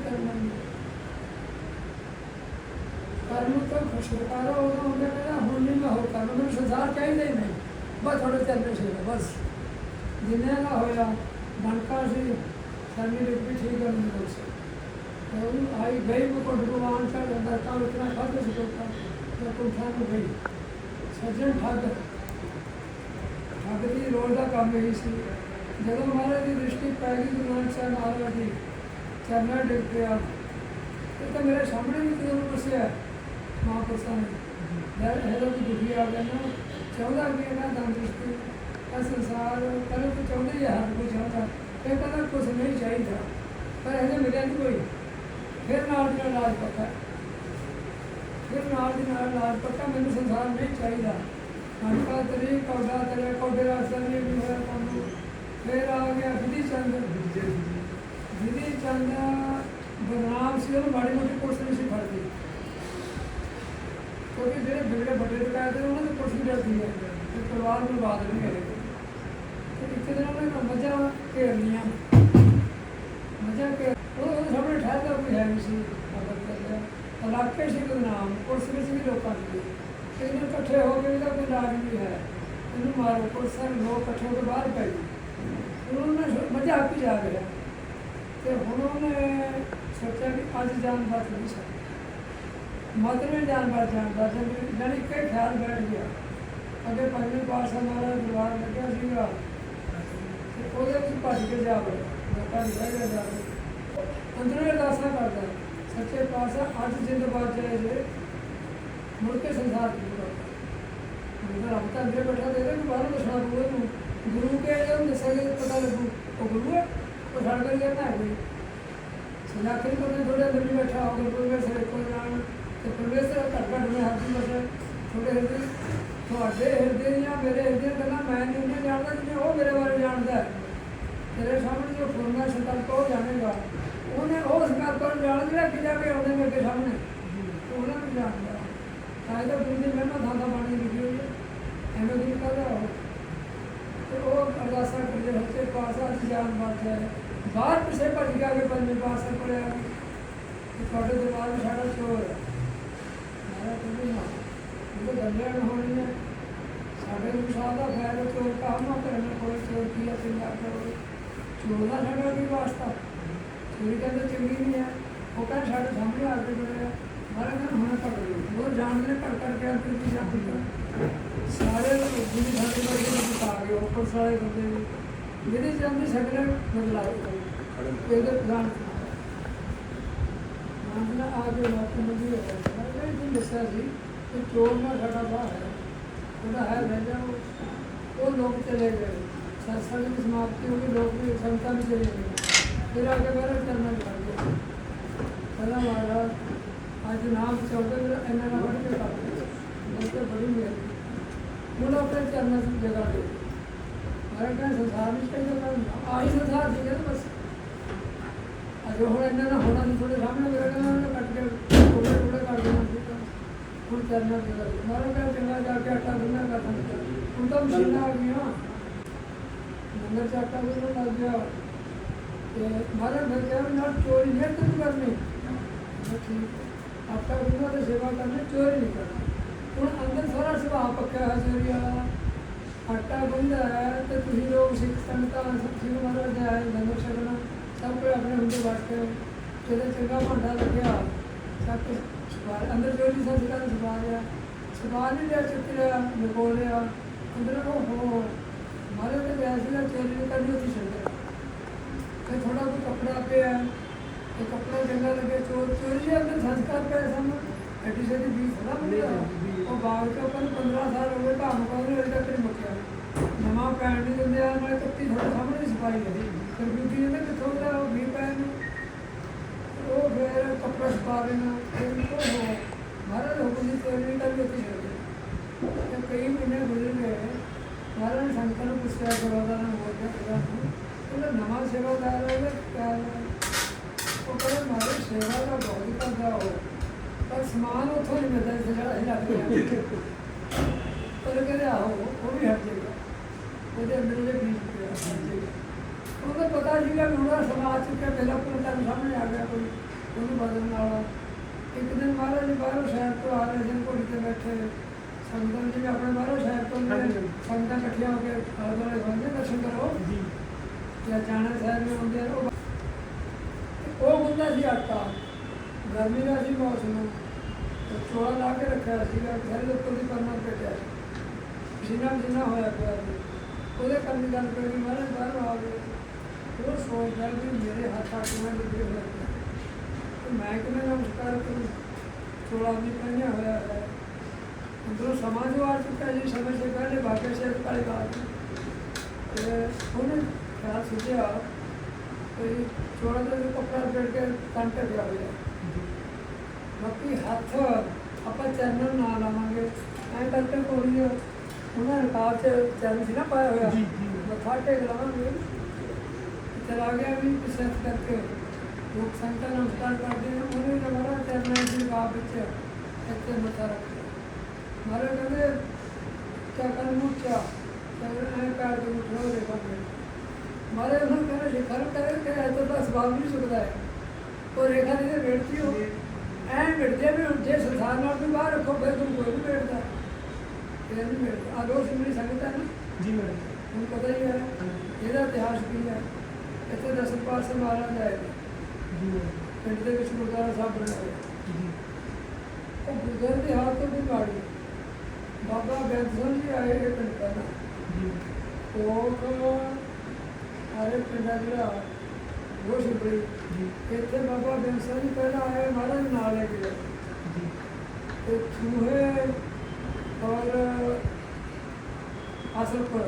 ਕਰਨਾ ਨਹੀਂ ਕਰਮ ਤੋਂ ਖੁਸ਼ਕਾਰਾ ਉਹਦਾ ਹੁੰਦਾ ਕਹਿੰਦਾ ਹੁਣ ਨਹੀਂ ਮੈਂ ਹੋ ਕਰਨਾ ਮੈਨੂੰ ਸੰਸਾਰ ਚਾਹੀਦਾ ਹੀ ਨਹੀਂ ਬਸ ਥੋੜੇ ਚੱਲਦੇ ਸੀ ਬਸ ਜਿੰਨੇ ਦਾ ਹੋਇਆ ਬਣਕਾ ਸੀ ਸਾਡੀ ਲਿਖ ਵੀ ਠੀਕ ਕਰਨ ਦੀ ਕੋਸ਼ਿਸ਼ ਤੇ ਉਹ ਆਈ ਗਈ ਮੈਂ ਕੋਲ ਭਗਵਾਨ ਚੜ ਜਾਂਦਾ ਤਾਂ ਇਤਨਾ ਖਾਦੇ ਸੀ ਕੋਤਾ ਮੈਂ ਕੋਲ ਨੂੰ ਗਈ ਸੱਜਣ ਠੱਗ ਠੱਗ ਦਾ ਕੰਮ ਹੀ ਸੀ ਜਦੋਂ ਮਹਾਰਾਜ ਦੀ ਦ੍ਰਿਸ਼ਟੀ ਪੈ ਗਈ ਗੁਰੂ ਨਾਨਕ ਸਾਹਿਬ ਮਹਾਰਾਜ ਦੀ ਚਰਨਾਂ ਡਿੱਗ ਪਿਆ ਇਹ ਤਾਂ ਮੇਰੇ ਸਾਹਮਣੇ ਵੀ ਕਿਦੋਂ ਪੁੱਛਿਆ ਮਹਾਂਪੁਰਸ਼ਾਂ ਨੇ ਯਾਰ ਇਹ ਲੋਕ ਦੁਖੀ ਆ ਗਏ ਨਾ ਚਾਹੁੰਦਾ ਕਿ ਇਹਨਾਂ ਦਾ ਦ੍ਰਿਸ਼ਟੀ ਇਹ ਸੰਸਾਰ ਕਰੇ ਤਾਂ ਚਾਹੁੰਦੇ ਹੀ ਆ, ਹਰ ਕੋਈ ਚਾਹੁੰਦਾ ਇਹ ਕਹਿੰਦਾ ਕੁਝ ਨਹੀਂ ਚਾਹੀਦਾ ਪਰ ਇਹਨੇ ਮਿਲਿਆ ਨਹੀਂ ਕੋਈ ਫਿਰ ਨਾਲ ਦੀ ਨਾਲ ਲਾਜ ਪੱਕਾ ਫਿਰ ਨਾਲ ਦੀ ਨਾਲ ਲਾਜ ਪੱਕਾ ਮੈਨੂੰ ਸੰਸਾਰ ਨਹੀਂ ਚਾਹੀਦਾ ਹੰਕਾ ਤੇਰੀ ਕੌਡਾ ਤੇਰੇ ਕੌਡੇ ਰਾਸਤਾ ਨਹੀਂ ਵੀ ਹੋਇਆ ਤੁਹਾਨੂੰ ਫਿਰ ਆ ਗਿਆ ਵਿਧੀ ਚੰਦ ਵਿਧੀ ਚੰਦ ਬਦਨਾਮ ਸੀ, ਉਹਨੂੰ ਮਾੜੀ ਮੋਟੀ ਪੁਲਿਸ ਨਹੀਂ ਸੀ ਫੜਦੀ ਕਿਉਂਕਿ ਜਿਹੜੇ ਬਿਗੜੇ ਵੱਡੇ ਦੁਕਾਨ ਉਹਨਾਂ ਦੀ ਪੁਲਿਸ ਵੀ ਡਰਦੀ ਹੈ। ਤੇ ਪਰਿਵਾਰ ਨੂੰ ਬਾਦ ਨਹੀਂ ਕਰੇ ਤੇ ਇੱਕ ਦਿਨ ਉਹਨੇ ਨਾ ਮੱਝਾਂ ਘੇਰ ਲੀਆਂ ਮੱਝਾਂ ਘੇਰ ਉਹ ਉਹਦੇ ਸਾਹਮਣੇ ਠਹਿਰਦਾ ਕੋਈ ਹੈ ਨਹੀਂ ਸੀ। ਖਬਰ ਚੱਲਿਆ ਇਲਾਕੇ ਸੀ ਬਦਨਾਮ ਪੁਲਿਸ ਵਿੱਚ ਵੀ ਲੋਕਾਂ ਦੀ ਤੇ ਇਹਨਾਂ ਇਕੱਠੇ ਹੋ ਕੇ ਇਹਦਾ ਕੋਈ ਇਲਾਜ ਨਹੀਂ ਹੈ। ਇਹਨੂੰ ਮਾਰੋ, ਪੁਲਿਸ ਸਾਰੇ ਲੋਕ ਇਕੱਠੇ ਹੋ ਕੇ ਬਾਹਰ ਪੈ ਗਏ ਉਹਨਾਂ ਨੇ ਮੱਝਾਂ ਆਪ ਜਾ ਗਿਆ ਤੇ ਹੁਣ ਉਹਨੇ ਸੋਚਿਆ ਕਿ ਅੱਜ ਜਾਨ ਬਚ ਨਹੀਂ ਸਕਦੀ। ਮਦਰ ਜਾਨ ਬਚ ਜਾਣ ਦਾ ਜਾਨੀ ਕਿ ਖਿਆਲ ਬੈਠ ਗਿਆ, ਅੱਗੇ ਪੰਜਵੇਂ ਪਾਤਸ਼ਾਹ ਮਹਾਰਾਜ ਦਰਬਾਰ ਲੱਗਿਆ ਸੀਗਾ ਤੇ ਉਹਦੇ ਵਿੱਚ ਭੱਜ ਕੇ ਜਾ ਵੜਿਆ ਲੋਕਾਂ ਦੀ ਰਹਿ ਜਾ ਅੰਦਰੋਂ ਅਰਦਾਸਾਂ ਕਰਦਾ, ਸੱਚੇ ਪਾਤਸ਼ਾਹ, ਅੱਜ ਜਿੰਦ ਬਾਤ ਜਾਏ ਜੇ, ਮੁੜ ਕੇ ਸੰਸਾਰ ਦੀ ਬਾਤ ਮੇਰਾ ਰੱਬ ਅੰਦਰ ਬੈਠਾ ਦੇ ਰਿਹਾ ਕਿ ਬਾਹਰ ਦੱਸਣਾ ਪਊਗਾ ਨੂੰ ਗੁਰੂ ਕੇ ਜਦੋਂ ਦੱਸੇਗਾ ਪਤਾ ਲੱਗੂ? ਉਹ ਗੁਰੂ ਹੈ। ਉਹ ਛੱਡ ਕਰ ਨਾ ਕੋਈ ਸਲਾਖੇ ਕੋਲ ਥੋੜੇ ਅੰਦਰ ਵੀ ਬੈਠਾ ਹੋਗਾ ਕੋਈ ਵੇ ਸਾਰੇ ਕੋਲ ਜਾਣ ਤੇ ਪਰਮੇਸ਼ਰ ਘੱਟ ਘੱਟ ਮੈਂ ਹੱਥ ਬਸੇ ਥੋੜੇ ਹਿਰਦੇ, ਤੁਹਾਡੇ ਹਿਰਦੇ ਦੀਆਂ ਮੇਰੇ ਹਿਰਦੇ ਗੱਲਾਂ ਮੈਂ ਨਹੀਂ ਉਹਨੇ ਜਾਣਦਾ ਜਿਵੇਂ ਉਹ ਮੇਰੇ ਬਾਰੇ ਜਾਣਦਾ ਤੇਰੇ ਸਾਹਮਣੇ ਜੋ ਫੁਰਨਾ ਸੰਕਲਪ ਉਹ ਜਾਣੇਗਾ। ਉਹਨੇ ਉਹ ਸੰਕਲਪ ਨੂੰ ਜਾਣ ਜਿਹੜਾ ਕਿ ਜਾ ਕੇ ਆਉਂਦੇ ਮੇਰੇ ਸਾਹਮਣੇ ਉਹਨਾਂ ਨੂੰ ਜਾਣਦਾ ਤਾਂ ਇਹਦਾ ਗੁਰੂ ਦੀ ਮਹਿਮਾ ਥਾਂ ਥਾਂ ਲਿਖੀ ਹੋਈ ਹੈ। ਐਵੇਂ ਨਹੀਂ ਕਹਦਾ ਉਹ। ਤੇ ਉਹ ਅਰਦਾਸਾਂ ਕਰਦੇ ਬੱਚੇ ਪਾਸਾ ਜਾਨ ਬਾਤ ਹੈ ਬਾਹਰ ਪਿਛੇ ਭੱਜ ਗਿਆ ਕਿ ਪੰਜਵੇਂ ਪਾਸੇ ਪੜਿਆ ਕਿ ਤੁਹਾਡੇ ਦਿਮਾਗ ਵਿੱਚ ਸਾਡਾ ਚੋਰ ਹੈ ਮੈਂ ਕਹਿੰਦੀ ਨਾ, ਇਹ ਗੱਲਾਂ ਹੋਣੀ ਹੈ ਸਾਡੇ ਨੂੰ ਦਾ ਖੈਰ ਚੋਰ ਕੰਮ ਕਰਨ ਕੋਈ ਚੋਰ ਕੀ ਹੈ ਸਿੰਘਾ ਕਰੋ। ਚੋਰ ਦਾ ਸਾਡਾ ਕੀ ਵਾਸਤਾ? ਚੋਰੀ ਕਹਿੰਦੇ ਚੰਗੀ ਨਹੀਂ ਹੈ ਉਹ ਕਹਿੰਦਾ ਸਾਡੇ ਸਾਹਮਣੇ ਆ ਕੇ ਬੜਿਆ ਮਾਰੇ ਨਾ ਹੁਣ ਪੜ ਲਓ। ਉਹ ਜਾਣਦੇ ਨੇ ਪੜ ਕਰ ਕੇ ਅੰਦਰ ਕੀ ਜਾਂਦੇ ਸਾਰੇ ਜਿਹੜੇ ਸਾਡੇ ਵਰਗੇ ਨੂੰ ਬਤਾ ਗਏ ਉੱਪਰ ਸਾਰੇ ਬੰਦੇ ਵੀ ਜਿਹਦੇ ਜਾਂਦੇ ਸ਼ਕਲ ਬਦਲਾ ਇਹਦੇ ਜਾਣ ਮਾਮਲਾ ਆ ਕੇ ਵਾਪਸ ਨੂੰ ਵੀ ਇਹ ਦੱਸਿਆ ਸੀ ਕਿ ਚੋਰ ਨਾ ਸਾਡਾ ਬਾਹਰ ਹੈ ਉਹਦਾ ਹੈ ਰਹਿ ਉਹ- ਲੋਕ ਚਲੇ ਗਏ। ਸਤਸੰਗ ਦੀ ਸਮਾਪਤੀ ਹੋ ਗਈ, ਲੋਕ ਵੀ ਸੰਤਾਂ ਵੀ ਚਲੇ ਗਏ ਫਿਰ ਆ ਕੇ ਬਾਹਰ ਕਰਨਾ ਲੱਗ ਗਿਆ? ਪਹਿਲਾਂ ਮਹਾਰਾਜ, ਅੱਜ ਨਾਮ ਚੌਕੇ ਮੇਰਾ ਇੰਨਾ ਨਾ ਪੜ੍ਹ ਕੇ ਕਰ ਇਹ ਤਾਂ ਬੜੀ ਮਿਹਰ ਹੁਣ ਆਪਣੇ ਚਰਨਾਂ ਦੀ ਜਗ੍ਹਾ ਦੇ ਮਾਰਾ ਸੰਸਾਰ ਵਿੱਚ ਕਹਿੰਦਾ ਆਹੀ ਸੰਸਾਰ ਸੀ ਕਹਿੰਦਾ ਬਸ। ਅਜੇ ਹੁਣ ਇੰਨਾ ਨਾ ਹੋਣਾ ਨਹੀਂ, ਤੁਹਾਡੇ ਸਾਹਮਣੇ ਮੇਰਾ ਕਹਿੰਦਾ ਕੱਟ ਕੇ ਥੋੜੇ ਥੋੜੇ ਕਰ ਦੇਣਾ ਸੀ ਹੁਣ ਚਰਨਾਂ ਦੀ ਜਗ੍ਹਾ ਕਹਿੰਦਾ ਚੰਗਾ, ਜਾ ਕੇ ਆਟਾ ਗੁੰਨਾ ਕਰ ਦਿੰਦਾ ਹੁਣ ਤਾਂ ਮਸ਼ੀਨਾਂ ਆ ਗਈਆਂ। ਨੰਬਰ ਚ ਆਟਾ ਗੁੰਨਣ ਲੱਗ ਗਿਆ। ਤੇ ਮਾਰਾ ਮੈਂ ਕਿਹਾ ਵੀ ਚੋਰੀ ਨਹੀਂ ਤੂੰ ਕਰਨੀ। ਆਟਾ ਗੁੰਨਾ ਤੇ ਸੇਵਾ ਕਰਨੀ, ਚੋਰੀ ਨਹੀਂ ਕਰਨੀ। ਹੁਣ ਅੰਦਰ ਸਾਰਾ ਸੁਭਾਅ ਪੱਕਾ ਹੈ ਚੋਰੀ ਵਾਲਾ। ਆਟਾ ਗੁੰਦਾ ਹੈ ਤੇ ਤੁਸੀਂ ਲੋਕ ਸਿੱਖ ਸੰਗਤਾਂ ਸਿੰਘ ਮਹਾਰਾਜ ਦਾ ਹੈ ਲੰਗਰ ਛਕਣਾ ਸਭ ਕੋਈ ਆਪਣੇ ਹੁੰਦੇ ਵਾਸਤੇ ਜਿਹਦੇ ਚੰਗਾ ਭਾਂਡਾ ਲੱਗਿਆ ਸਭ ਸਵਾਰ ਅੰਦਰ ਜੋ ਵੀ ਸੰਸਕਾਰ ਨੂੰ ਸਵਾਰਿਆ ਸਵਾਰ ਨਹੀਂ ਲਿਆ ਚੁੱਕ ਲਿਆ ਨਿਕੋਲ ਲਿਆ ਅੰਦਰ ਉਹ ਹੋ ਮਾਰੇ ਤੇ ਵੈਸੇ ਦਾ ਚੋਰੀ ਨਹੀਂ ਕਰਨੀ ਉੱਥੇ ਛੱਡਿਆ। ਤੇ ਥੋੜਾ ਕੋਈ ਕੱਪੜਾ ਪਿਆ ਤੇ ਕੱਪੜਾ ਚੰਗਾ ਲੱਗੇ ਚੋਰ ਚੋਰੀ ਦੇ ਅੰਦਰ ਸੰਸਕਾਰ ਪਿਆ ਸਾਨੂੰ। ਐਡੀ ਵੀ ਥੋੜਾ ਮਿਲਿਆ ਉਹ ਬਾਗ ਨੂੰ 15 ਸਾਲ ਹੋ ਗਏ ਕੰਮ ਕਰਦੇ ਅਜੇ ਤੱਕ ਪੈਣ ਨਹੀਂ ਦਿੰਦੇ ਆ ਨਾਲੇ ਕੱਤੀ ਤੁਹਾਡੇ ਸਾਹਮਣੇ ਸਫ਼ਾਈ ਹੈ ਫਿਰ ਨੇ ਕਿੱਥੋਂ ਦਾ ਉਹ ਵੀ ਪੈਣ ਉਹ ਫਿਰ ਕੱਪੜਾ ਸਪਾ ਦੇਣਾ ਫਿਰ ਉਹ ਮਹਾਰਾਜ ਹੁਕਮ ਦੀ ਚੋਰੀ ਦਾ ਵੀ ਛੱਡ ਤੇ ਕਈ ਮਹੀਨੇ ਗੁਜ਼ਰ ਗਏ ਮਹਾਰਾਜ ਨੇ ਸੰਗਤਾਂ ਨੂੰ ਪੁੱਛਿਆ ਸੇਵਾਦਾਰ ਨੂੰ ਹੋ ਗਿਆ ਪਤਾ। ਨਹੀਂ ਉਹਦਾ ਨਵਾਂ ਸੇਵਾਦਾਰ ਹੈ ਉਹਦਾ ਉਹ ਕਹਿੰਦਾ ਮਾਰੇ ਸੇਵਾ ਦਾ ਬਹੁਤ ਕਰਦਾ ਹੋ ਪਰ ਸਮਾਨ ਉੱਥੋਂ ਨਹੀਂ ਮਿਲਦਾ, ਜਿਹੜਾ ਅਸੀਂ ਲੱਗ ਪਰ ਕਹਿੰਦੇ, ਆਹੋ, ਉਹ ਵੀ ਹਟ ਜਾਏਗਾ। ਉਹਦੇ ਅੰਦਰ ਉਹਦੇ ਬੀਜ ਉਹਨੂੰ ਪਤਾ ਸੀਗਾ ਵੀ ਉਹਦਾ ਸਮਾਜ ਚੁੱਕਿਆ ਪਹਿਲਾਂ ਕੋਈ ਤਾਂ ਸਾਹਮਣੇ ਆ ਗਿਆ ਕੋਈ ਉਹਨੂੰ ਬਦਲਣ ਵਾਲਾ। ਇੱਕ ਦਿਨ ਮਹਾਰਾਜ ਜੀ ਬਾਹਰੋਂ ਸ਼ਹਿਰ ਤੋਂ ਆ ਰਹੇ ਸਨ ਘੋੜੀ ਤੇ ਬੈਠੇ। ਸੰਗਤਾਂ ਜਿਵੇਂ ਆਪਣੇ ਬਾਹਰੋਂ ਸ਼ਹਿਰ ਤੋਂ ਨੇ। ਹਾਂਜੀ। ਸੰਗਤਾਂ ਇਕੱਠੀਆਂ ਹੋ ਕੇ ਆਲੇ ਦੁਆਲੇ ਹੁੰਦੇ ਦਰਸ਼ਨ ਕਰੋ। ਜੀ। ਅਚਾਨਕ ਸਾਹਿਬ ਹੁੰਦੇ ਉਹ ਉਹ ਸੀ ਆਟਾ। ਗਰਮੀ ਦਾ ਸੀ ਮੌਸਮ। ਚੋਲਾ ਲਾ ਕੇ ਰੱਖਿਆ ਸੀਗਾ ਦੇ ਉੱਪਰ ਦੀ ਪਰਨਾ ਕੱਟਿਆ ਜਿੰਨਾ ਜਿੰਨਾ ਹੋਇਆ ਪਿਆ ਉਹਦੇ ਕੰਨ ਦੀ ਗੱਲ ਪਈ ਮਾਰੇ ਬਾਹਰ ਆ ਗਏ। ਉਹ ਸੋਚਦਾ ਵੀ ਮੇਰੇ ਹੱਥ ਆ ਕਿਵੇਂ ਲੱਗੇ ਹੋਏ ਤੇ ਮੈਂ ਕਿਵੇਂ ਨਮਸਕਾਰ ਕਰੂੰ? ਚੋਲਾ ਵੀ ਪਹਿਨਿਆ ਹੋਇਆ ਹੈ। ਅੰਦਰੋਂ ਸਮਾਂ ਜੋ ਆ ਚੁੱਕਾ ਜੀ, ਸਮੇਂ ਸੇ ਪਹਿਲੇ ਬਾਕੀ ਸੇ ਕਾਲੀ ਬਾਤ ਤੇ ਉਹਨੇ ਖਿਆਲ ਸੁਝਿਆ ਕਿ ਚੋਲਾ ਦਾ ਕੱਪੜਾ ਲਪੇਟ ਕੇ ਕੰਨ ਤੇ ਪਿਆ ਹੋਇਆ। ਬਾਕੀ ਹੱਥ ਆਪਾਂ ਚੈਨਲ ਨਾ ਲਾਵਾਂਗੇ। ਐਂ ਕਰਕੇ ਕੋਈ ਉਹਨਾਂ ਰਕਾਬ ਚ ਚੈਨਲ ਸੀ ਨਾ ਪਾਇਆ ਹੋਇਆ। ਜੀ, ਜੀ। ਮੱਥਾ ਟੇਕ ਲਾਵਾਂਗੇ ਚਲਾ ਗਿਆ ਵੀ ਕਿਸੇ ਕਰਕੇ ਲੋਕ ਸੰਤਾਂ ਨੂੰ ਨਮਸਕਾਰ ਕਰਦੇ ਨੇ। ਉਹਨੇ ਜਮਾਨਾ ਚੈਨਲ ਦੀ ਰਕਾਬ ਵਿੱਚ ਇੱਥੇ ਮੱਥਾ ਰੱਖਿਆ ਮਾਰੇ ਕਹਿੰਦੇ ਕਿਆ ਕਰ ਮੁੱਚਾ ਕਹਿੰਦੇ ਐਂ ਪੈਰ ਦੇ ਮੁੱਠੋ ਦੇ ਬੰਦੇ ਮਾਰੇ ਉਹਨਾਂ ਕਹਿੰਦੇ ਜੇ ਕਰ ਕਰੇ ਕਿ ਇਹ ਤਾਂ ਬਸ ਬਾਬ ਨਹੀਂ ਸੁਕਦਾ ਹੈ। ਉਹ ਰੇਖਾ ਦੀ ਤੇ ਬੇੜਤੀ ਹੋ। ਐਂ ਮਿਟਦੇ ਵੀ ਹੁਣ ਜੇ ਸੰਸਾਰ ਨਾਲ ਵੀ ਬਾਹਰ ਰੱਖੋ ਫਿਰ ਤੁਮ ਕੋਈ ਨਹੀਂ ਬੈਠਦਾ ਇਹ ਨਹੀਂ ਬੈਠਦਾ ਆ ਦੋ ਸਿਮਰੀ ਸੰਗਤ ਹੈ ਨਾ? ਜੀ ਮੈਡਮ ਹੁਣ ਪਤਾ ਹੀ ਹੈ ਇਹਦਾ ਇਤਿਹਾਸ ਕੀ ਹੈ? ਇੱਥੇ ਦਸ ਪਾਸੇ ਮਹਾਰਾਜ ਆਏ। ਜੀ ਪਿੰਡ ਦੇ ਵਿੱਚ ਗੁਰਦੁਆਰਾ ਸਾਹਿਬ ਬਣਿਆ ਹੋਇਆ। ਜੀ। ਉਹ ਗੁਰਦੁਆਰੇ ਦੇ ਹਾਲ ਤੋਂ ਵੀ ਮਾੜੀ ਬਾਬਾ ਬੈਂਦ ਸਿੰਘ ਜੀ ਆਏ ਇਹ ਪਿੰਡ ਪਹਿਲਾਂ। ਜੀ। ਕੋਕ ਆਰੇ ਪਿੰਡਾ ਜਿਹੜਾ ਉਹ ਸ਼ਿਪੜੀ ਜੀ। ਇੱਥੇ ਬਾਬਾ ਬੈਂਦ ਸਿੰਘ ਜੀ ਪਹਿਲਾਂ ਆਏ ਮਹਾਰਾਜ ਨਾਲ ਲੈ ਕੇ ਜੀ। ਤੇ ਚੂਹੇ ਔਰ ਅਸਲਪੁਰ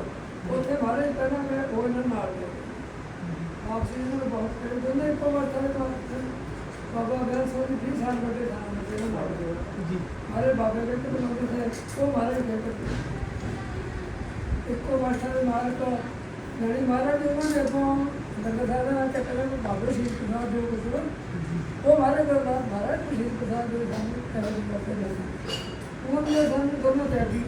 ਉੱਥੇ ਮਹਾਰਾਜ ਪਹਿਲਾਂ ਮੈਂ ਉਹ ਇਹਨਾਂ ਨਾਲ ਗਏ ਵਾਪਸੀ ਨੂੰ ਬਹੁਤ ਫਿਰ ਦੋਨੇ ਇੱਕੋ ਵਾਰ ਚਲੇ ਤਾਂ ਬਾਬਾ ਬੈਲ ਸੋਹ ਜੀ 20 ਸਾਲ ਵੱਡੇ ਸਨ ਮੇਰੇ ਨਾਲ ਗਏ ਜੀ। ਮਾਰੇ ਬਾਬੇ ਦੇ ਕਿ ਬਣਾਉਂਦੇ ਸੇ ਉਹ ਮਹਾਰਾਜ ਗਏ ਇੱਕੋ ਵਾਰ ਚਲੇ ਮਹਾਰਾਜ ਤੋਂ ਜਿਹੜੀ ਮਹਾਰਾਜ ਉਹਨਾਂ ਨੇ ਅੱਗੋਂ ਲੰਗਰ ਸਾਰਾ ਚੱਕਰ ਨੂੰ ਬਾਬੇ ਸ਼ੀਰ ਪ੍ਰਸਾਦ ਜੋ ਕੁਝ ਉਹ ਮਹਾਰਾਜ ਦਾ ਮਹਾਰਾਜ ਸ਼ੀਰ ਪ੍ਰਸਾਦ ਦੇ ਸਾਹਮਣੇ ਕਰਨ ਕਰਦੇ ਜਾਂਦੇ ਉਹਨਾਂ ਨੇ ਸਾਨੂੰ ਦੋਨੋਂ ਤਿਆਗੀ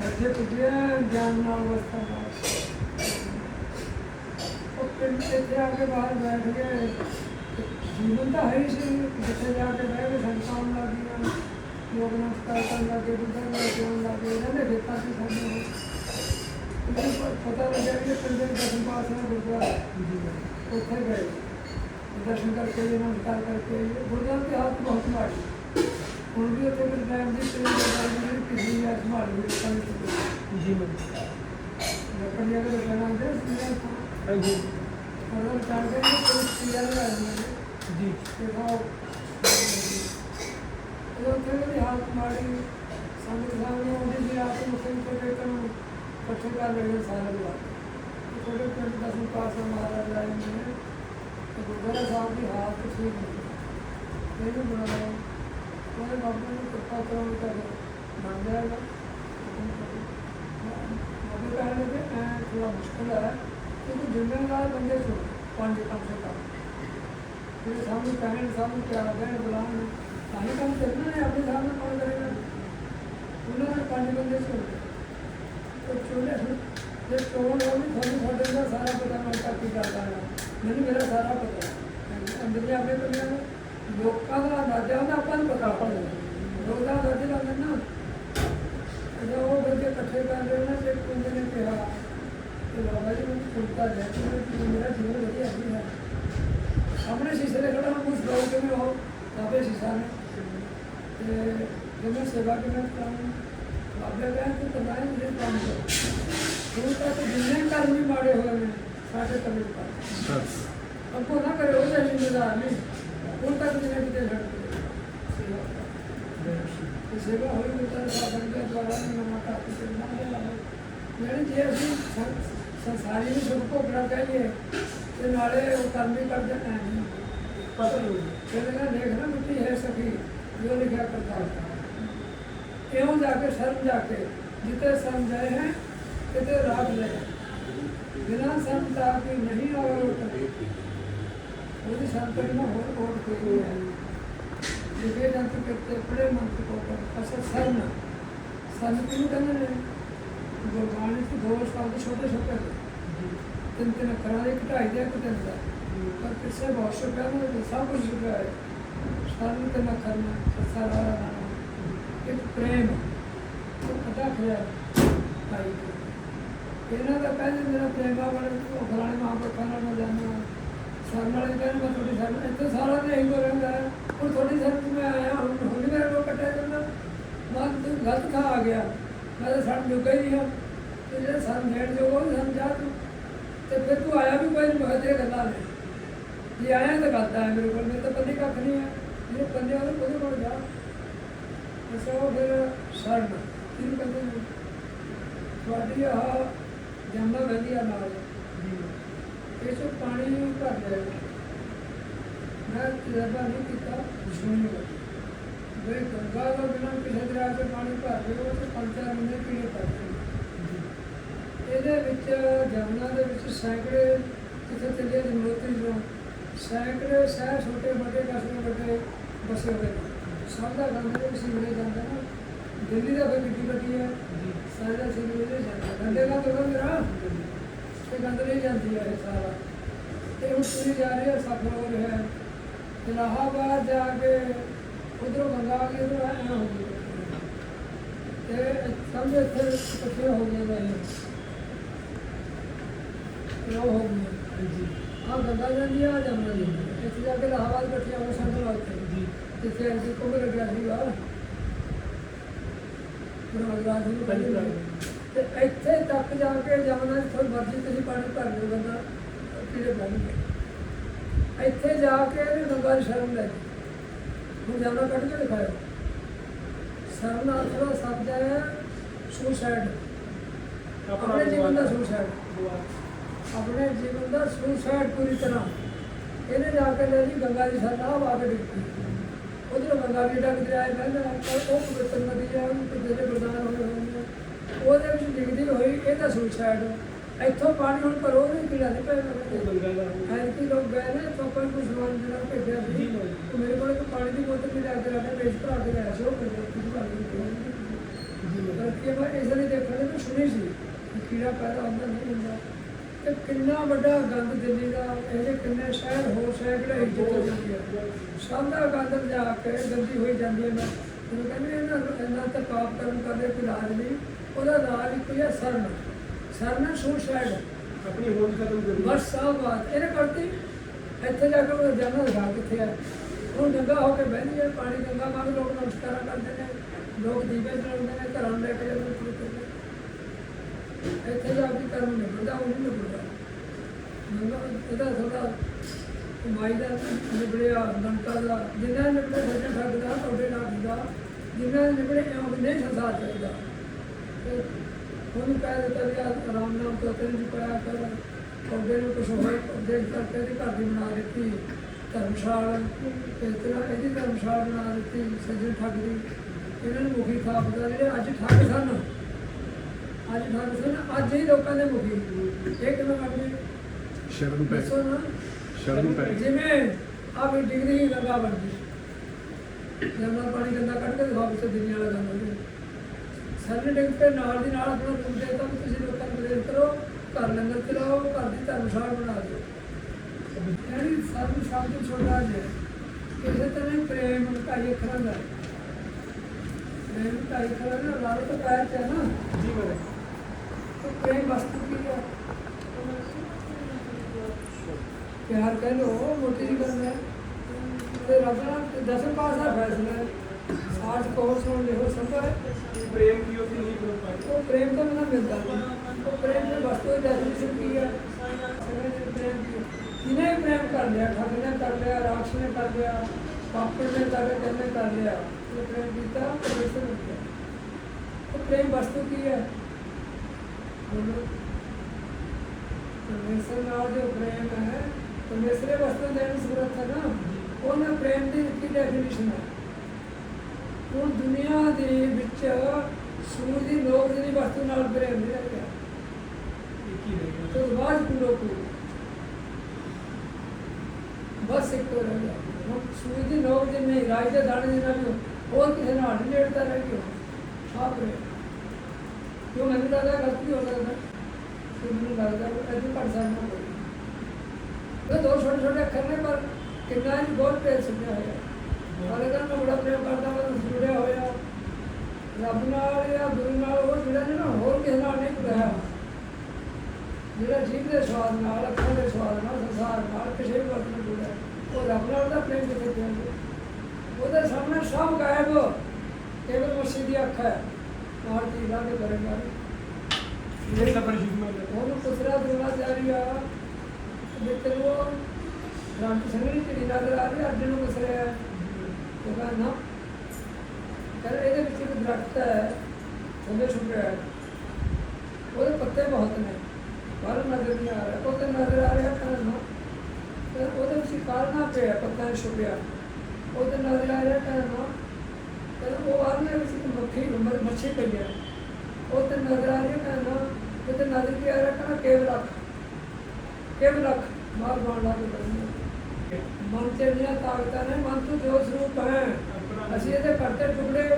ਇੱਥੇ ਪੁੱਜਿਆ ਗਿਆਨ ਨਾਲ ਵਸਤਾ ਨਾਲ ਉਹ ਪਿੰਡ ਇੱਥੇ ਆ ਕੇ ਬਾਹਰ ਬੈਠ ਗਏ ਜੀਵਨ ਤਾਂ ਹੈ ਹੀ ਸੀ ਜਿੱਥੇ ਜਾ ਕੇ ਬਹਿ ਕੇ ਸੰਤਾਂ ਆਉਣ ਲੱਗ ਗਈਆਂ ਲੋਕ ਨਮਸਕਾਰ ਕਰਨ ਲੱਗੇ ਬੁੱਧਾ ਨੂੰ ਲੈ ਕੇ ਆਉਣ ਲੱਗੇ ਇਹਨਾਂ ਦੇ ਖੇਤਾਂ ਸੀ ਸਾਡੇ ਉਹ ਪਰ ਪਤਾ ਲੱਗਿਆ ਵੀ ਇਹ ਪਿੰਡ ਹੁਣ ਵੀ ਉੱਥੇ ਮੇਰੇ ਟਾਈਮ ਦੀ ਤੇ ਜਿਹੜੀ ਪਿਛਲੀ ਵਾਰ ਸੰਭਾਲੀ ਹੋਈ ਸੰਗਤ ਜੀ ਮੈਡਮ ਲੱਕੜੀਆਂ ਦੇ ਲੱਗਣਾ ਹੁੰਦੇ ਸੀ ਹਾਂਜੀ। ਉਹਨਾਂ ਨੇ ਕੋਈ ਚੀਜ਼ਾਂ ਲਗਾ ਦਿੰਦੇ ਜੀ। ਤੇ ਉਹ ਉੱਥੇ ਦੀ ਹਾਲਤ ਮਾੜੀ ਸੰਗਤ ਸਾਹਮਣੇ ਆਉਂਦੀ ਸੀ ਆਪ ਨੂੰ ਸਿੰਘ ਤੇ ਟੇਕਣ ਨੂੰ ਇਕੱਠੇ ਕਰ ਲਏ ਸਾਰੇ ਲੋਕ ਛੋਟੇ ਪਿੰਡ ਦਾ ਸੁਪਾਸ ਮਹਾਰਾਜ ਆਏ ਨੇ। ਤੇ ਗੁਰਦੁਆਰਾ ਸਾਹਿਬ ਦੀ ਹਾਲਤ ਠੀਕ ਨਹੀਂ ਇਹਨੂੰ ਬਣਾਇਆ ਉਹਨੇ ਬਾਬੇ ਨੂੰ ਕਿਰਪਾ ਕਰੋ ਤਾਂ ਬਣ ਜਾਏਗਾ ਬਾਬੇ ਕਹਿੰਦੇ ਕਿ ਐ ਥੋੜਾ ਮੁਸ਼ਕਲ ਹੈ ਕਿਉਂਕਿ ਜ਼ਿੰਮੇਵਾਰ ਬੰਦੇ ਸੋ ਪੰਜ ਕਮ ਸੇ ਕਮ ਜਿਹੜੇ ਸਾਹਮਣੇ ਕਹਿਣ ਸਾਹਮਣੇ ਪਿਆਰ ਦੇਣ ਬੁਲਾਉਣ ਤਾਂ ਹੀ ਕੰਮ ਕਰਨਾ ਹੈ ਆਪਣੇ ਸਾਹਮਣੇ ਕੌਣ ਕਰੇਗਾ ਉਹਨਾਂ ਨੇ ਪੰਜ ਬੰਦੇ ਸੋ ਉਹ ਚੋਲੇ ਜੇ ਚੋਣ ਹੋ ਵੀ ਤੁਹਾਨੂੰ ਸਾਡੇ ਦਾ ਸਾਰਾ ਪਤਾ ਮੈਂ ਤਾਂ ਕੀ ਕਰਦਾ ਹਾਂ ਮੈਨੂੰ ਮੇਰਾ ਸਾਰਾ ਪਤਾ ਹੈ ਅੰਦਰ ਜਾ ਕੇ ਦੁਨੀਆ ਨੂੰ ਲੋਕਾਂ ਦਾ ਅੰਦਾਜ਼ਾ ਹੁੰਦਾ ਆਪਾਂ ਨੂੰ ਪਤਾ ਨੂੰ ਲੋਕਾਂ ਦਾ ਅੰਦਾਜ਼ਾ ਲੱਗਦਾ ਨਾ। ਜਦੋਂ ਉਹ ਬੰਦੇ ਇਕੱਠੇ ਕਰ ਰਹੇ ਨਾ ਤੇ ਬੰਦੇ ਨੇ ਕਿਹਾ ਕਿ ਬਾਬਾ ਜੀ ਮੈਨੂੰ ਸੁਣਤਾ ਹੈ ਕਿ ਮੇਰਾ ਜੀਵਨ ਵਧੀਆ ਹੈ। ਸਾਹਮਣੇ ਸ਼ੀਸ਼ੇ ਦੇ ਖੜਾ ਕੁਝ ਲੋਕ ਕਿਵੇਂ ਹੋ। ਬਾਬੇ ਸ਼ੀਸ਼ਾ ਨੇ। ਤੇ ਜਿਵੇਂ ਸੇਵਾ ਕਿਵੇਂ ਕਰਾਂ। ਬਾਬੇ ਕਹਿੰਦੇ ਕਿ ਤਨਾਈ ਮੇਰੇ ਕੰਮ ਕਰੋ ਹੁਣ ਤੱਕ ਜਿੰਨੇ ਕਰਮ ਵੀ ਮਾੜੇ ਹੋਏ ਨੇ ਸਾਡੇ ਕਮੇ ਕਰ ਅੱਗੋਂ ਨਾ ਕਰੇ ਉਹਦਾ ਜ਼ਿੰਮੇਦਾਰ ਨਹੀਂ ਤੱਕ ਜਿਹਨੇ ਕਿਤੇ ਦਿੱਤੇ। ਸੇਵਾ ਕਰੋ। ਤੇ ਸੇਵਾ ਹੋਈ ਮਿੱਤਰ ਸਾਧਨ ਦੇ ਦੁਆਰਾ ਨਾ ਮਾਤਾ ਪਿਤਾ ਨਾ ਦੇ ਯਾਨੀ ਜੇ ਅਸੀਂ ਸੰਸਾਰੀ ਨੂੰ ਸੁਖ ਭੋਗਣਾ ਕਹੀਏ ਤੇ ਨਾਲੇ ਉਹ ਕਰਮ ਵੀ ਕਰਦੇ ਨਹੀਂ ਪਤਾ ਨਹੀਂ। ਕਹਿੰਦੇ ਨਾ ਦੇਖ ਨਾ ਮਿੱਟੀ ਹੈ ਸਖੀ ਜੋ ਲਿਖਿਆ ਕਰਤਾ ਹੈ ਇਉਂ ਜਾ ਕੇ ਸ਼ਰਮ ਜਾ ਕੇ ਜਿਤੇ ਸਮਝਾਏ ਹੈ ਕਿਤੇ ਰਾਖ ਲੈ ਬਿਨਾ ਸੰਤਾ ਕੀ ਨਹੀਂ ਆਵੇ ਉਹਦੀ ਸੰਤਨ ਨਾ ਹੋਰ ਹੋਰ ਕੋਈ ਨਹੀਂ ਹੈ। ਲਿਖੇ ਜੰਤ ਕਿਤੇ ਪੜੇ ਮੰਤ ਕੋ ਪਰ ਅਸਲ ਸਰਨ ਸਰਨ ਕਿਉਂ ਕਹਿੰਦੇ ਨੇ? ਗੁਰਬਾਣੀ ਚ ਦੋ ਸ਼ਬਦ ਛੋਟੇ ਛੋਟੇ ਨੇ ਤਿੰਨ ਤਿੰਨ ਅੱਖਰਾਂ ਦੇ, ਇੱਕ ਢਾਈ ਦੇ, ਇੱਕ ਤਿੰਨ ਦਾ। ਪਰ ਕਿਸੇ ਬਹੁਤ ਸ਼ੁਕਰ ਹੈ ਸਭ ਕੁਝ ਸ਼ੁਕਰ ਹੈ। ਸ਼ਰਮ ਤੇ ਨਾ ਕਰਨਾ ਸੱਸਾ ਵਾਲਾ ਨਾ ਇੱਕ ਪ੍ਰੇਮ। ਇਹਨਾਂ ਦਾ ਪਹਿਲੇ ਮੇਰਾ ਪ੍ਰੇਮਾ ਵਾਲੇ ਉਹ ਫਲਾਣੇ ਮਹਾਂਪੁਰਖਾਂ ਨਾਲ ਮੈਂ ਜਾਣਾ। ਸ਼ਰਨ ਵਾਲੇ ਕਹਿੰਦੇ ਮੈਂ ਤੁਹਾਡੀ ਸ਼ਰਨ ਇੱਥੇ ਸਾਰਾ ਦਿਨ ਇਹੀ ਰਹਿੰਦਾ ਹੈ। ਹੁਣ ਤੁਹਾਡੀ ਸ਼ਰਨ ਮੈਂ ਆਇਆ, ਹੁਣ ਹੁਣ ਮੇਰੇ ਕੋਲ ਕੱਟਿਆ ਕਰਨਾ ਮੈਂ ਤੂੰ ਗਲਤ ਖਾ ਆ ਗਿਆ। ਮੈਂ ਤਾਂ ਸ਼ਰਨ ਜੋਗਾ ਹੀ ਨਹੀਂ ਤੇ ਜਿਹੜਾ ਸ਼ਰਨ ਨੇੜ ਜੋਗਾ ਉਹ ਸ਼ਰਨ ਤੂੰ। ਤੇ ਫਿਰ ਤੂੰ ਆਇਆ ਵੀ ਕੋਈ ਨਹੀਂ ਗੱਲਾਂ ਨੇ। ਜੇ ਆਇਆ ਤਾਂ ਗੱਦਾ ਹੈ ਮੇਰੇ ਕੋਲ, ਮੇਰੇ ਤਾਂ ਪੱਲੇ ਕੱਖ ਨਹੀਂ ਹੈ ਜਿਹੜੇ ਪੱਲੇ ਵਾਲੇ ਉਹਦੇ ਕੋਲ ਜਾ। ਅਸਾ ਉਹ ਫਿਰ ਸ਼ਰਨ ਕਿਹਨੂੰ ਕਹਿੰਦੇ ਨੇ। ਤੁਹਾਡੀ ਆਹ ਜੰਮਾ ਵਹਿੰਦੀ ਆ ਨਾਲ। ਚੋਂ ਪਾਣੀ ਭਰ ਲਿਆ ਮੈਂ ਤਜਰਬਾ ਨਹੀਂ ਕੀਤਾ ਦੁਸ਼ਮਣੀ ਦਾ ਵੇ ਗੰਗਾ ਦਾ ਬਿਨਾਂ ਕਿਸੇ ਦਰਿਆ 'ਚ ਪਾਣੀ ਭਰ ਲਿਓ ਤੇ ਪੰਜ ਚਾਰ ਮਹੀਨੇ ਕੀੜੇ ਪੜਦੇ ਇਹਦੇ ਵਿੱਚ ਜਮਨਾ ਦੇ ਵਿੱਚ ਸੈਂਕੜੇ ਜਿੱਥੇ ਚੱਲੇ ਜਮਨੋਤਰੀ ਜੋ ਸੈਂਕੜੇ ਸ਼ਹਿਰ ਛੋਟੇ ਵੱਡੇ ਕਸਬੇ ਵੱਡੇ ਬਸੇ ਹੋਏ ਨੇ। ਸਭ ਦਾ ਗੰਦ ਦੇ ਮਿਲੇ ਜਾਂਦਾ ਨਾ ਦਿੱਲੀ ਦਾ ਫਿਰ ਕਿੱਡੀ ਵੱਡੀ ਹੈ। ਸਾਰੇ ਮਿਲੇ ਜਾਂਦਾ ਗੰਦੇ ਦਾ ਤੋਂ ਮੇਰਾ। ਤੇ ਗੰਦ ਨਹੀਂ ਜਾਂਦੀ ਹੈ ਇਹ ਸਾਰਾ। ਤੇ ਹੁਣ ਤੁਰੀ ਜਾ ਰਹੀ ਹੈ ਸਫਰ ਹੋ। ਇਲਾਹਾਬਾਦ ਜਾ ਕੇ ਉਧਰੋਂ ਆ ਗਈ ਉਧਰੋਂ ਐ ਹੋ ਗਈ ਤੇ ਸਮਝ ਇੱਥੇ ਇਕੱਠੇ ਹੋ ਗਏ ਨੇ। ਉਹ ਹੋ ਗਏ। ਆ ਗੰਗਾ ਜਾਂਦੀ ਆ ਜਮਨਾ ਆ। ਇੱਥੇ ਜਾ ਕੇ ਇਲਾਹਾਬਾਦ ਇਕੱਠੇ ਹੋ ਸੰਤ ਲੱਗਦੇ ਜੀ। ਜਿੱਥੇ ਅਸੀਂ ਕੁੰਭ ਲੱਗਿਆ ਸੀਗਾ। ਪ੍ਰੋਗਰਾਮ ਨੂੰ ਹਾਂਜੀ, ਤੇ ਇੱਥੇ ਤੱਕ ਜਾ ਕੇ ਜਮਨਾ ਜਿੱਥੇ ਮਰਜ਼ੀ ਤੁਸੀਂ ਪਾਣੀ ਭਰ ਲਿਓ ਬੰਦਾ ਕਿਹੜੇ ਪਾਣੀ ਇੱਥੇ ਜਾ ਕੇ ਇਹਨੇ ਦੀ ਸ਼ਰਮ ਲੈ ਹੁਣ ਜਮਨਾ ਕੱਢ ਕੇ ਦਿਖਾਇਆ ਸ਼ਰਮ ਆਸਰਾ ਸ਼ਬਦ ਹੈ ਸੁਸਾਈਡ ਆਪਣੇ ਜੀਵਨ ਦਾ ਸੁਸਾਈਡ ਆਪਣੇ ਜੀਵਨ ਦਾ ਸੁਸਾਈਡ ਪੂਰੀ ਤਰ੍ਹਾਂ। ਇਹਨੇ ਜਾ ਕੇ ਲੈ ਲਈ ਗੰਗਾ ਦੀ ਸਰਨਾ ਵਾ ਕੇ ਡਿੱਗੀ ਉਧਰ ਗੰਗਾ ਵੀ ਡੱਕ ਦਰਿਆ ਹੈ ਪਰ ਉਹ ਪਵਿੱਤਰ ਨਦੀ ਹੈ ਉਹ ਜਿਹੜੇ ਗੁਰਦਾਨ ਹੋਏ ਉਹਦੇ ਵਿੱਚ ਡਿੱਗਦੀ ਹੋਈ ਇਹਦਾ ਸੁਸਾਈਡ ਇੱਥੋਂ ਪਾਣੀ ਹੁਣ ਭਰੋ ਨਹੀਂ ਪੈਣਾ ਗੰਗਾ ਦਾ ਐਂਤੀ ਲੋਕ ਗਏ ਨੇ ਤੋਂ ਕੋਈ ਕੁਝ ਸਮਾਨ ਜਿਹੜਾ ਭੇਜਿਆ ਸੀ। ਤੇ ਮੇਰੇ ਕੋਲ ਇੱਕ ਪਾਣੀ ਦੀ ਬੋਤਲ ਵੀ ਲੈ ਕੇ ਰੱਖਿਆ ਵੇਚ ਭਰਾ ਕੇ ਲਿਆ ਸੀ ਉਹ ਮੇਰੇ ਕੋਲ ਭਰਾ ਕੇ ਜੀ। ਪਰ ਕਿ ਮੈਂ ਇਸ ਲਈ ਦੇਖਣ ਨੂੰ ਸੁਣੀ ਸੀ ਕਿ ਕੀੜਾ ਪੈਦਾ ਹੁੰਦਾ ਨਹੀਂ ਹੁੰਦਾ। ਤੇ ਕਿੰਨਾ ਵੱਡਾ ਗੰਦ ਦਿੱਲੀ ਦਾ ਇਹ ਜਿਹੇ ਕਿੰਨੇ ਸ਼ਹਿਰ ਹੋ ਸੈਕੜੇ ਇੱਜ਼ਤ ਹੋ ਜਾਂਦੀ ਹੈ ਸਭ ਦਾ ਗੰਦ ਜਾ ਕੇ ਗੰਦੀ ਹੋਈ ਜਾਂਦੀ ਹੈ। ਮੈਂ ਕਹਿੰਦੇ ਇਹਨਾਂ ਇਹਨਾਂ ਤੇ ਪਾਪ ਕਰਮ ਕਰਦੇ ਕੋਈ ਇਲਾਜ ਨਹੀਂ। ਉਹਦਾ ਇਲਾਜ ਕੋਈ ਹੈ ਸਰਨ। ਸਰਨ ਸੁਸਾਈਡ ਆਪਣੀ ਹੋਂਦ ਖਤਮ ਕਰਨੀ ਬਸ ਸਭ ਬਾਤ ਇਹਨੇ ਕਰਤੀ। ਇੱਥੇ ਜਾ ਕੇ ਉਹ ਜਾਨਾ ਲਗਾ ਕਿੱਥੇ ਆ। ਹੁਣ ਗੰਗਾ ਹੋ ਕੇ ਬਹਿੰਦੀ ਹੈ। ਪਾਣੀ ਗੰਗਾ ਮੰਗ ਲੋਕ ਨਮਸਕਾਰਾਂ ਕਰਦੇ ਨੇ। ਲੋਕ ਦੀਵੇ ਜਲਾਉਂਦੇ ਨੇ। ਘਰਾਂ ਲੈ ਕੇ ਜਾਂਦੇ ਨੇ। ਇੱਥੇ ਜਾ ਕੇ ਕਰਮ ਨਿਭਦਾ ਉਹ ਨਹੀਂ ਨਿਭਦਾ ਗੰਗਾ ਇਹਦਾ ਥੋੜਾ ਮਾਈ ਦਾ ਨਿਬੜਿਆ ਲੰਕਾ ਦਾ। ਜਿੰਨਾ ਨਿਬੜੇ ਸੱਜਣ ਸਕਦਾ ਤੁਹਾਡੇ ਨਾਲ ਦਾ ਜਿੰਨਾ ਨਿਬੜੇ ਇਉਂ ਨਹੀਂ ਸੰਸਾਰ ਤੇ ਉਹਨੂੰ ਕਹਿ ਦਿੱਤਾ ਵੀ ਆਹ ਆਰਾਮ ਨਾਲ ਤੋਂ ਤੇਰੇ ਜੀ ਪਾਇਆ ਕਰ ਉਹਦੇ ਨੂੰ ਕੁਝ ਹੋਏ ਦੇਖ ਕਰਕੇ ਇਹਦੀ ਘਰ ਦੀ ਬਣਾ ਦਿੱਤੀ ਧਰਮਸ਼ਾਲਾ ਤੇ ਤੇਰਾ ਇਹਦੀ ਧਰਮਸ਼ਾਲਾ ਬਣਾ ਦਿੱਤੀ ਸੱਜਣ ਠੱਗ ਦੀ। ਇਹਨਾਂ ਨੂੰ ਮੁਖੀ ਥਾਪਦਾ ਜਿਹੜੇ ਅੱਜ ਠੱਗ ਸਨ ਅੱਜ ਠੱਗ ਸਨ ਅੱਜ ਹੀ ਲੋਕਾਂ ਦੇ ਮੁਖੀ। ਇਹ ਕਿਵੇਂ ਕਰਦੇ ਸ਼ਰਨ ਪੈ ਨਾ ਸ਼ਰਨ ਪੈ ਜਿਵੇਂ ਆ ਵੀ ਡਿਗਰੀ ਲਗਾ ਬਣ ਗਈ ਜਮਨਾ ਪਾਣੀ ਗੰਦਾ ਕੱਢ ਕੇ ਦਿਖਾਓ ਦੁਨੀਆ ਵਾਲਾ ਗੰਦਾ ਸਾਡੇ ਡਿੱਗ ਕੇ ਨਾਲ ਦੀ ਨਾਲ ਆਪਣਾ ਰੂਪ ਦੇ ਤਾਂ ਤੁਸੀਂ ਲੋਕਾਂ ਨੂੰ ਪ੍ਰੇਰ ਕਰੋ ਘਰ ਲੰਗਰ ਚਲਾਓ ਘਰ ਦੀ ਧਰਮਸ਼ਾਲਾ ਬਣਾ ਦਿਓ ਜਿਹੜੀ ਸਰਬ ਸ਼ਬਦ ਛੋਟਾ ਜਿਹਾ ਕਿਸੇ ਤਰ੍ਹਾਂ ਪ੍ਰੇਮ ਢਾਈ ਅੱਖਰਾਂ ਦਾ ਪ੍ਰੇਮ ਢਾਈ ਅੱਖਰਾਂ ਦਾ ਲਾਲ ਤੋਂ ਪੈਰ ਚ ਹੈ ਨਾ ਜੀ ਮੇਰੇ तो प्रेम वस्तु की है प्यार कह लो मोटी जी गल है ਤੇ ਰੱਬ ਨਾਲ ਦਸਮ ਪਾਸ ਦਾ ਫੈਸਲਾ ਹੈ ਸਾਜ ਕੋਰਸ ਨੂੰ ਲਿਖੋ ਸੰਭਵ ਹੈ ਪ੍ਰੇਮ ਕੀ ਹੋਤੀ ਨਹੀਂ ਬੋਲ ਪਾਈ ਉਹ ਪ੍ਰੇਮ ਤੋਂ ਬਿਨਾਂ ਮਿਲਦਾ ਨਹੀਂ ਉਹ ਪ੍ਰੇਮ ਦੀ ਵਸਤੂ ਦੀ ਡੈਫੀਨੇਸ਼ਨ ਕੀ ਹੈ ਸਮਝ ਨਹੀਂ ਪ੍ਰੇਮ ਕੀ ਹੈ? ਜਿਹਨੇ ਵੀ ਪ੍ਰੇਮ ਕਰ ਲਿਆ ਠੱਗ ਨੇ ਕਰ ਲਿਆ ਰਾਖਸ਼ ਨੇ ਕਰ ਲਿਆ ਪਾਪੜ ਨੇ ਕਰ ਲਿਆ ਕਹਿੰਦੇ ਕਰ ਲਿਆ ਉਹ ਪ੍ਰੇਮ ਕੀਤਾ ਪਰਮੇਸ਼ਰ ਨੇ ਕੀਤਾ ਉਹ ਪ੍ਰੇਮ ਵਸਤੂ ਕੀ ਹੈ ਬੋਲੋ ਪਰਮੇਸ਼ਰ ਨਾਲ ਜੋ ਪ੍ਰੇਮ ਹੈ ਪਰਮੇਸ਼ਰ ਦੇ ਵਸਤੂ ਦੇਣ ਦੀ ਜ਼ਰੂਰਤ ਹੈ ਨਾ ਉਹਨਾਂ ਪ੍ਰੇਮ ਦੀ ਕੀ ਡੈਫੀਨੇਸ਼ਨ ਹੈ ਹੁਣ ਦੁਨੀਆ ਦੇ ਵਿੱਚ ਸੂਰਜ ਦੀ ਲੋਕ ਦੀ ਵਸਤੂ ਨਾਲ ਪ੍ਰੇਮ ਨਹੀਂ ਰੱਖਿਆ ਇੱਕ ਹੀ? ਰਹਿ ਗਿਆ ਤੇ ਬਾਅਦ ਪੂਰੋ ਪੂਰ ਬਸ ਇੱਕ ਰਹਿ ਗਿਆ ਹੁਣ ਸੂਰਜ ਦੀ ਲੋਕ ਦੀ ਨਹੀਂ ਰਾਜ ਦੇ ਦਾਣੇ ਦੀ ਨਾਲ ਹੋਰ ਕਿਸੇ ਨਾਲ ਨਹੀਂ ਲੜਦਾ ਰਹਿ ਗਿਆ। ਆਪ ਪ੍ਰੇਮ ਕਿਉਂ ਮੈਨੂੰ ਲੱਗਦਾ ਗਲਤੀ ਹੋ ਸਕਦਾ। ਕਿ ਮੈਨੂੰ ਲੱਗਦਾ ਕਿ ਅਜੇ ਘਟ ਸਕਦਾ। ਉਹ ਦੋ ਛੋਟੇ ਛੋਟੇ ਅੱਖਰ ਨੇ ਪਰ ਕਿੰਨਾ ਹੀ ਬਹੁਤ ਪਿਆਰ ਸੁਣਿਆ ਹੋਇਆ। ਹਾਲੇ ਤਾਂ ਮੈਂ ਬੜਾ ਪ੍ਰੇਮ ਕਰਦਾ ਮੈਂ ਜੁੜਿਆ ਹੋਇਆ। ਰੱਬ ਨਾਲ ਜਾਂ ਗੁਰੂ ਨਾਲ ਉਹ ਜਿਹੜਾ ਨਾ ਹੋਰ ਕਿਸੇ ਨਾਲ ਨਹੀਂ ਜੁੜਿਆ ਜਿਹੜਾ ਜੀਵ ਦੇ ਸਵਾਦ ਨਾਲ ਅੱਖਾਂ ਦੇ ਸਵਾਦ ਨਾਲ ਸੰਸਾਰ ਨਾਲ ਕਿਸੇ ਵੀ ਵਕਤ ਨਾਲ ਜੁੜਿਆ ਉਹ ਰੱਬ ਨਾਲ ਦਾ ਪ੍ਰੇਮ ਕਿੱਥੇ ਪਿਆ ਉਹਦੇ ਸਾਹਮਣੇ ਸਭ ਗਾਇਬ। ਕੇਵਲ ਮਸੀਹ ਦੀ ਅੱਖ ਹੈ। ਨਾਲ ਦੀ ਲਾ ਕੇ ਕਰੇਗਾ ਇਹ ਸਭ ਅਚੀਵਮੈਂਟ ਹੈ। ਉਹਨੂੰ ਪੁੱਤਰਾ ਦੁਰਾਚਾਰੀ ਆ ਜੇ ਤੈਨੂੰ ਰਾਮ ਸੰਗਰੀ ਚੜੀ ਨਜ਼ਰ ਆ ਰਹੀ ਅਰਜਨ ਨੂੰ ਪੁੱਛ ਰਿਹਾ ਨਾ। ਕਹਿੰਦਾ, ਇਹਦੇ ਵਿੱਚ ਇੱਕ ਦਰਖਤ ਹੈ ਥੱਲੇ ਛੁਪਿਆ ਉਹਦੇ ਪੱਤੇ ਬਹੁਤ ਨੇ। ਬਾਹਰ ਨਜ਼ਰ ਨਹੀਂ ਆ ਰਿਹਾ। ਉਹ ਤੇ ਨਜ਼ਰ ਆ ਰਿਹਾ ਕਹਿੰਦਾ ਨਾ ਤੇ ਉਹਦੇ ਵਿੱਚ ਕਾਲਨਾ ਪਿਆ, ਪੱਤਾ ਛੁਪਿਆ ਉਹ ਤੇ ਨਜ਼ਰ ਆ ਰਿਹਾ ਕਹਿੰਦਾ ਨਾ ਕਹਿੰਦਾ, ਉਹ ਆਰਨੇ ਵਿੱਚ ਮੱਖੀ, ਮ- ਮੱਛੀ ਪਈ ਹੈ ਉਹ ਤੇ ਨਜ਼ਰ ਆ ਰਿਹਾ ਕਹਿੰਦਾ ਨਾ ਉਹ ਤੇ ਨਜ਼ਰ ਆ ਰਿਹਾ ਕਹਿੰਦਾ ਕੇਵਲ ਅੱਖ। ਕੇਵਲ ਅੱਖ। ਮਾਰ ਬਾਣ ਲਾ ਕੇ ਮਨ ਤੇ ਜਿਹੜੀਆਂ ਤਾਕਤਾਂ ਨੇ, ਮਨ ਤੋਂ ਜੋ ਸਰੂਪ ਹੈ ਅਸੀਂ ਇਹਦੇ ਕਰਤੇ ਟੁਕੜੇ।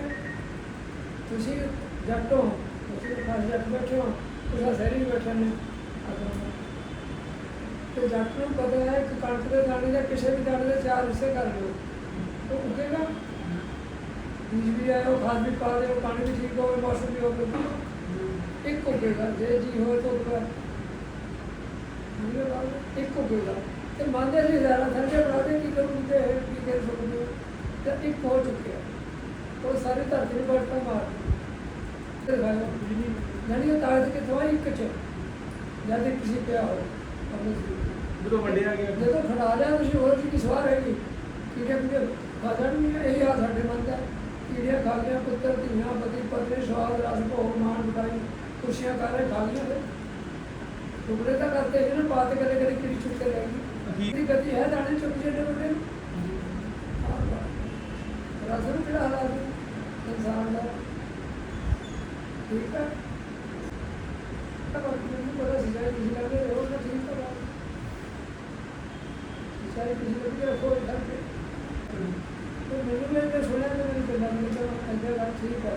ਤੁਸੀਂ ਜੱਟੋ, ਤੁਸੀਂ ਖਾਸ ਜੱਟ ਬੈਠੇ ਹੋ, ਤੁਸੀਂ ਸਹਿਰੀ ਬੈਠੇ ਨੇ। ਤੇ ਜੱਟ ਨੂੰ ਪਤਾ ਹੈ ਕਿ ਕਣਕ ਦੇ ਦਾਣੇ ਜਾਂ ਕਿਸੇ ਵੀ ਦਾਣੇ ਦੇ ਚਾਰ ਹਿੱਸੇ ਕਰ ਲਿਓ। ਉਹ ਉੱਗੇਗਾ। ਬੀਜ ਵੀ ਆਇਆ, ਉਹ ਖਾਦ ਵੀ ਪਾ ਦਿਓ, ਪਾਣੀ ਵੀ ਠੀਕ ਹੋਵੇ, ਮੌਸਮ ਵੀ ਹੋਵੇ। ਇੱਕ ਉੱਗੇਗਾ, ਜੇ ਜੀ ਹੋਵੇ ਤਾਂ ਉੱਗੇਗਾ ਇੱਕ ਉੱਗੇਗਾ। ਤੇ ਮੰਨਦੇ ਸੀ ਜ਼ਿਆਦਾ ਥੰਡੇ ਬਣਾਦੇ ਕੀ ਕਰੂੰ ਤੇ ਕੀ ਕਰ ਸਕਦੇ ਤੇ ਇੱਕ ਹੋ ਚੁੱਕਿਆ। ਉਹ ਸਾਰੀ ਧਰਤੀ ਨੂੰ ਬੜਤਾ ਮਾਰ ਤੇ ਗਾਇਆ ਜਾਨੀ ਉਹ ਤਾਕਤ ਕਿੱਥੋਂ ਆਈ ਇੱਕ ਚ ਜਦ ਇੱਕ ਕਿਸੇ ਪਿਆ ਹੋ ਜਦੋਂ ਵੰਡਿਆ ਗਿਆ ਜਦੋਂ ਖੜਾ ਲਿਆ ਤੁਸੀਂ ਹੋਰ ਕੀ ਸਵਾਰ ਹੈਗੀ? ਕੀੜੇ ਕੀੜੇ ਖਾ ਜਾਣਗੇ ਇਹ ਆ ਸਾਡੇ ਮਨ ਦਾ ਕੀੜੀਆਂ ਖਾ ਗਿਆ ਪੁੱਤਰ ਧੀਆਂ ਪਤੀ ਪਤਨੀ ਸਵਾਦ ਰਸ ਭੋਗ ਮਾਨ ਬਟਾਈ ਖੁਸ਼ੀਆਂ ਕਰ ਖਾ ਫਿਰ। ਟੁਕੜੇ ਤਾਂ ਕਰਤੇ ਜਿਹਨੇ ਬਾਤ ਕਰੇ ਕਰੇ ਕਿਹੜੀ ਚੁੱਕ ਕੇ ਰਹਿ ਗਈ? ਅਖੀਰ- ਗਤੀ ਹੈ, ਦਾਣੇ ਚੁੱਕ ਜਿਹੜੇ ਵੱਡੇ ਰਸ ਨੂੰ ਕਿਹੜਾ ਹਾਲਾਤ ਇਨਸਾਨ ਦਾ। ਠੀਕ ਹੈ? ਤਾਂ ਮੈਨੂੰ ਪਤਾ ਸੀ ਜਾਈ ਕਿਸੇ ਦਾ ਵੀ ਤਾਂ ਠੀਕ ਹੈ ਸਾਰੇ ਕਿਸੇ ਨੂੰ ਵੀ ਰੱਖੋ ਇੱਧਰ ਤੇ ਤੇ ਮੈਨੂੰ ਵੀ ਇਹ ਸੁਣਿਆ ਤੇ ਮੈਨੂੰ ਕਿੰਨਾ ਮੈਨੂੰ ਤਾਂ ਠੀਕ ਹੈ।